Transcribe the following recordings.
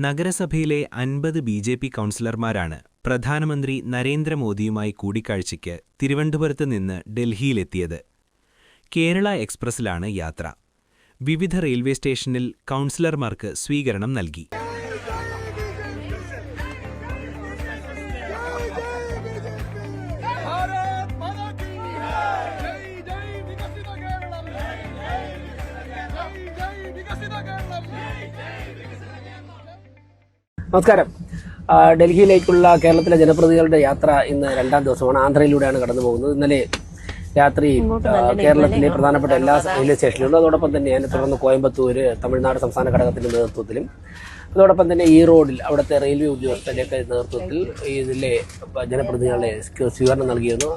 നഗരസഭയിലെ അൻപത് B J P കൗൺസിലർമാരാണ് പ്രധാനമന്ത്രി നരേന്ദ്രമോദിയുമായി കൂടിക്കാഴ്ചയ്ക്ക് തിരുവനന്തപുരത്ത് നിന്ന് ഡൽഹിയിലെത്തിയത്. കേരള എക്സ്പ്രസിലാണ് യാത്ര. വിവിധ റെയിൽവേ സ്റ്റേഷനിൽ കൗൺസിലർമാർക്ക് സ്വീകരണം നൽകി. നമസ്കാരം. ഡൽഹിയിലേക്കുള്ള കേരളത്തിലെ ജനപ്രതികളുടെ യാത്ര ഇന്ന് രണ്ടാം ദിവസമാണ്. ആന്ധ്രയിലൂടെയാണ് കടന്നു പോകുന്നത്. ഇന്നലെ രാത്രി കേരളത്തിലെ പ്രധാനപ്പെട്ട എല്ലാ റെയിൽവേ സ്റ്റേഷനിലും അതോടൊപ്പം തന്നെ അതിനെ തുടർന്ന് കോയമ്പത്തൂര് തമിഴ്നാട് സംസ്ഥാന ഘടകത്തിന്റെ നേതൃത്വത്തിലും അതോടൊപ്പം തന്നെ ഈ റോഡിൽ അവിടുത്തെ റെയിൽവേ ഉദ്യോഗസ്ഥരുടെയൊക്കെ നേതൃത്വത്തിൽ ഇതിലെ ജനപ്രതിനിധികളെ സ്വീകരണം നൽകിയിരുന്നു.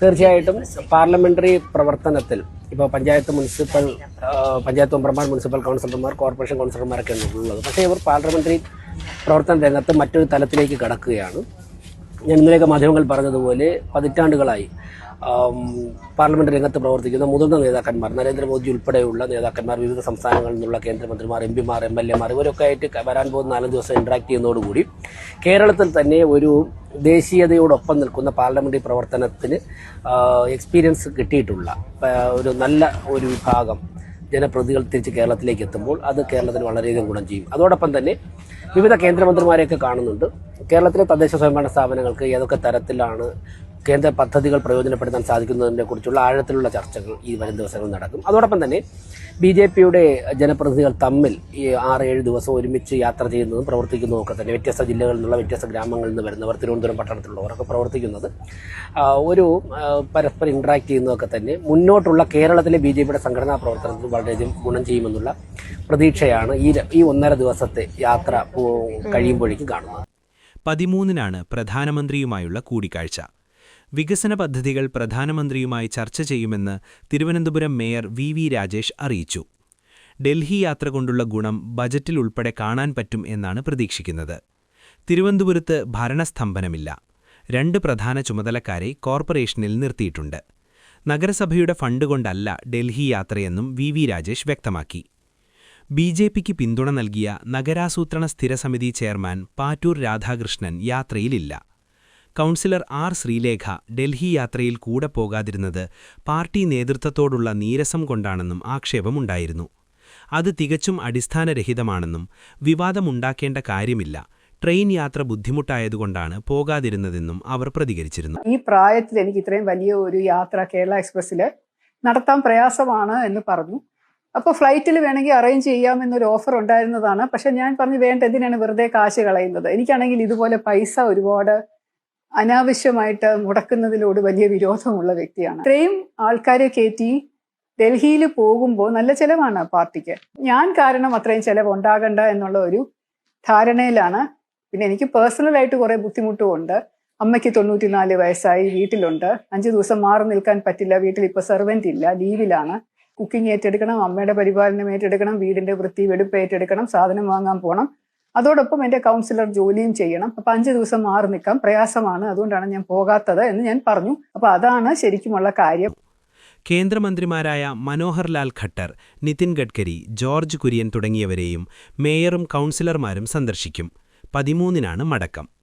തീർച്ചയായിട്ടും പാർലമെന്ററി പ്രവർത്തനത്തിൽ ഇപ്പോൾ പഞ്ചായത്ത് മുനിസിപ്പൽ പഞ്ചായത്ത് മെമ്പർമാർ മുനിസിപ്പൽ കൗൺസിലർമാർ കോർപ്പറേഷൻ കൗൺസിലർമാരൊക്കെയാണ് ഉള്ളത്. പക്ഷേ ഇവർ പാർലമെന്ററി പ്രവർത്തന രംഗത്ത് മറ്റൊരു തലത്തിലേക്ക് കടക്കുകയാണ്. ഞാൻ ഇന്നലെയൊക്കെ മാധ്യമങ്ങൾ പറഞ്ഞതുപോലെ പതിറ്റാണ്ടുകളായി പാർലമെന്റ് രംഗത്ത് പ്രവർത്തിക്കുന്ന മുതിർന്ന നേതാക്കന്മാർ നരേന്ദ്രമോദി ഉൾപ്പെടെയുള്ള നേതാക്കന്മാർ വിവിധ സംസ്ഥാനങ്ങളിൽ നിന്നുള്ള കേന്ദ്രമന്ത്രിമാർ എം പിമാർ എം എൽ എമാർ ഇവരൊക്കെ ആയിട്ട് വരാൻ പോകുന്ന നാലഞ്ച് ദിവസം ഇന്ററാക്ട് ചെയ്യുന്നതോടുകൂടി കേരളത്തിൽ തന്നെ ഒരു ദേശീയതയോടൊപ്പം നിൽക്കുന്ന പാർലമെന്ററി പ്രവർത്തനത്തിന് എക്സ്പീരിയൻസ് കിട്ടിയിട്ടുള്ള ഒരു നല്ല ഒരു വിഭാഗം ജനപ്രതികൾ തിരിച്ച് കേരളത്തിലേക്ക് എത്തുമ്പോൾ അത് കേരളത്തിന് വളരെയധികം ഗുണം ചെയ്യും. അതോടൊപ്പം തന്നെ വിവിധ കേന്ദ്രമന്ത്രിമാരെയൊക്കെ കാണുന്നുണ്ട്. കേരളത്തിലെ തദ്ദേശ സ്വയംഭരണ സ്ഥാപനങ്ങൾക്ക് ഏതൊക്കെ തരത്തിലാണ് കേന്ദ്ര പദ്ധതികൾ പ്രയോജനപ്പെടുത്താൻ സാധിക്കുന്നതിനെ കുറിച്ചുള്ള ആഴത്തിലുള്ള ചർച്ചകൾ ഈ വരും ദിവസങ്ങളിൽ നടക്കും. അതോടൊപ്പം തന്നെ ബി ജെ പിയുടെ ജനപ്രതിനിധികൾ തമ്മിൽ ഈ ആറ് ഏഴ് ദിവസം ഒരുമിച്ച് യാത്ര ചെയ്യുന്നതും പ്രവർത്തിക്കുന്നതും ഒക്കെ തന്നെ വ്യത്യസ്ത ജില്ലകളിൽ നിന്നുള്ള വ്യത്യസ്ത ഗ്രാമങ്ങളിൽ നിന്ന് വരുന്നവർ തിരുവനന്തപുരം പട്ടണത്തിലുള്ളവരൊക്കെ പ്രവർത്തിക്കുന്നത്. ഒരു പരസ്പരം ഇന്ററാക്ട് ചെയ്യുന്നതൊക്കെ തന്നെ മുന്നോട്ടുള്ള കേരളത്തിലെ ബി ജെ പിയുടെ സംഘടനാ പ്രവർത്തനത്തിൽ വളരെയധികം ഗുണം ചെയ്യുമെന്നുള്ള പ്രതീക്ഷയാണ് ഈ ഈ ഒന്നര ദിവസത്തെ യാത്ര കഴിയുമ്പോഴേക്കും കാണുന്നത്. പതിമൂന്നിനാണ് പ്രധാനമന്ത്രിയുമായുള്ള കൂടിക്കാഴ്ച. വികസന പദ്ധതികൾ പ്രധാനമന്ത്രിയുമായി ചർച്ച ചെയ്യുമെന്ന് Thiruvananthapuram mayor V V Rajesh അറിയിച്ചു. ഡൽഹി യാത്ര കൊണ്ടുള്ള ഗുണം ബജറ്റിൽ ഉൾപ്പെടെ കാണാൻ പറ്റും എന്നാണ് പ്രതീക്ഷിക്കുന്നത്. തിരുവനന്തപുരത്ത് ഭരണസ്തംഭനമില്ല. രണ്ട് പ്രധാന ചുമതലക്കാരെ കോർപ്പറേഷനിൽ നിർത്തിയിട്ടുണ്ട്. നഗരസഭയുടെ ഫണ്ട് കൊണ്ടല്ല ഡൽഹി യാത്രയെന്നും വി വി രാജേഷ് വ്യക്തമാക്കി. ബി ജെ പിക്ക് പിന്തുണ നൽകിയ നഗരാസൂത്രണ സ്ഥിരസമിതി ചെയർമാൻ പാറ്റൂർ രാധാകൃഷ്ണൻ യാത്രയിലില്ല. കൗൺസിലർ ആർ ശ്രീലേഖ ഡൽഹി യാത്രയിൽ കൂടെ പോകാതിരുന്നത് പാർട്ടി നേതൃത്വത്തോടുള്ള നീരസം കൊണ്ടാണെന്നും ആക്ഷേപമുണ്ടായിരുന്നു. അത് തികച്ചും അടിസ്ഥാനരഹിതമാണെന്നും വിവാദമുണ്ടാക്കേണ്ട കാര്യമില്ല. ട്രെയിൻ യാത്ര ബുദ്ധിമുട്ടായതുകൊണ്ടാണ് പോകാതിരുന്നതെന്നും അവർ പ്രതികരിച്ചിരുന്നു. ഈ പ്രായത്തിൽ എനിക്ക് ഇത്രയും വലിയ ഒരു യാത്ര കേരള എക്സ്പ്രസ്സിൽ നടത്താൻ പ്രയാസമാണ് എന്ന് പറഞ്ഞു. അപ്പോൾ ഫ്ലൈറ്റിൽ വേണമെങ്കിൽ അറേഞ്ച് ചെയ്യാമെന്നൊരു ഓഫർ ഉണ്ടായിരുന്നതാണ്. പക്ഷെ ഞാൻ പറഞ്ഞു വേണ്ട എന്തിനാണ് വെറുതെ കാശ് കളയുന്നത്? എനിക്കാണെങ്കിൽ ഇതുപോലെ പൈസ ഒരുപാട് അനാവശ്യമായിട്ട് മുടക്കുന്നതിലോട് വലിയ വിരോധമുള്ള വ്യക്തിയാണ്. ഇത്രയും ആൾക്കാരെ കയറ്റി ഡൽഹിയിൽ പോകുമ്പോൾ നല്ല ചിലവാണ് പാർട്ടിക്ക്. ഞാൻ കാരണം അത്രയും ചെലവ് ഉണ്ടാകണ്ട എന്നുള്ള ഒരു ധാരണയിലാണ്. പിന്നെ എനിക്ക് പേഴ്സണലായിട്ട് കുറെ ബുദ്ധിമുട്ടുമുണ്ട്. അമ്മയ്ക്ക് തൊണ്ണൂറ്റിനാല് വയസ്സായി വീട്ടിലുണ്ട്. അഞ്ചു ദിവസം മാറി നിൽക്കാൻ പറ്റില്ല വീട്ടിൽ ഇപ്പൊ സെർവന്റ് ഇല്ല ലീവിലാണ് കുക്കിംഗ് ഏറ്റെടുക്കണം അമ്മയുടെ പരിപാലനം ഏറ്റെടുക്കണം വീടിന്റെ വൃത്തി വെടുപ്പ് ഏറ്റെടുക്കണം സാധനം വാങ്ങാൻ പോകണം അതോടൊപ്പം എന്റെ കൗൺസിലർ ജോലിയും ചെയ്യണം. അപ്പൊ അഞ്ചു ദിവസം മാറി നിൽക്കാം. പ്രയാസമാണ്. അതുകൊണ്ടാണ് ഞാൻ പോകാത്തത് എന്ന് ഞാൻ പറഞ്ഞു. അപ്പൊ അതാണ് ശരിക്കുമുള്ള കാര്യം. കേന്ദ്രമന്ത്രിമാരായ മനോഹർ ലാൽ ഖട്ടർ നിതിൻ ഗഡ്കരി ജോർജ് കുര്യൻ തുടങ്ങിയവരെയും മേയറും കൗൺസിലർമാരും സന്ദർശിക്കും. പതിമൂന്നിനാണ് മടക്കം.